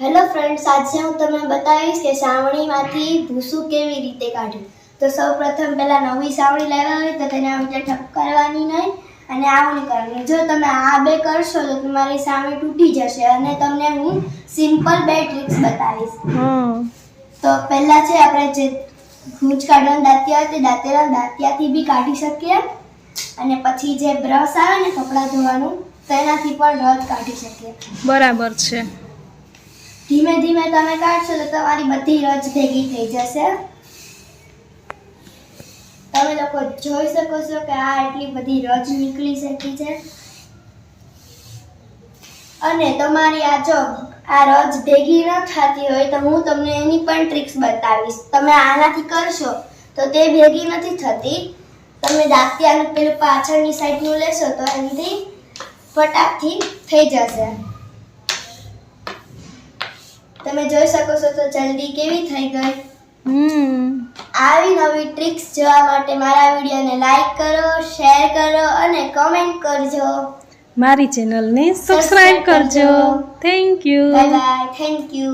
Hello friends આજે હું તમને બતાવીશ કે સાવણીમાંથી ભૂસું કેવી રીતે કાઢ્યું તો સૌ પ્રથમ પહેલાં નવી સાવણી લાવ્યા હોય તો તેને આમ રીતે ઠપ કરવાની નહીં અને આવણી કરવાની. જો તમે આ બે કરશો તો તમારી સાવણી તૂટી જશે અને તમને હું સિમ્પલ બે ટ્રિક્સ બતાવીશ. તો પહેલાં છે આપણે જે ગૂંચ કાઢવાનું દાંતિયા હોય તે દાંતેલા દાંતિયાથી બી કાઢી શકીએ અને પછી જે બ્રશ આવે ને કપડાં ધોવાનું તેનાથી પણ રદ કાઢી શકીએ. બરાબર છે. ધીમે ધીમે તમે કાઢશો તો તમારી બધી રજ ભેગી થઈ જશે. તમે લોકો જોઈ શકો છો કે આ એટલી બધી રજ નીકળી શકી છે. અને તમારી આ જો આ રજ ભેગી ન થતી હોય તો હું તમને એની પણ ટ્રિક્સ બતાવીશ. તમે આનાથી કરશો તો તે ભેગી નથી થતી. તમે દાંતિયાનું પેલું પાછળની સાઈડનું લેશો તો એનાથી ફટાકથી થઈ જશે. તમે જોઈ શકો છો તો જલ્દી કેવી થઈ ગઈ. હમ. આવી નવી ટ્રિક્સ જોવા માટે મારા વિડીયોને લાઈક કરો શેર કરો અને કમેન્ટ કરજો. મારી ચેનલને સબસ્ક્રાઇબ કરજો. Thank you bye bye thank you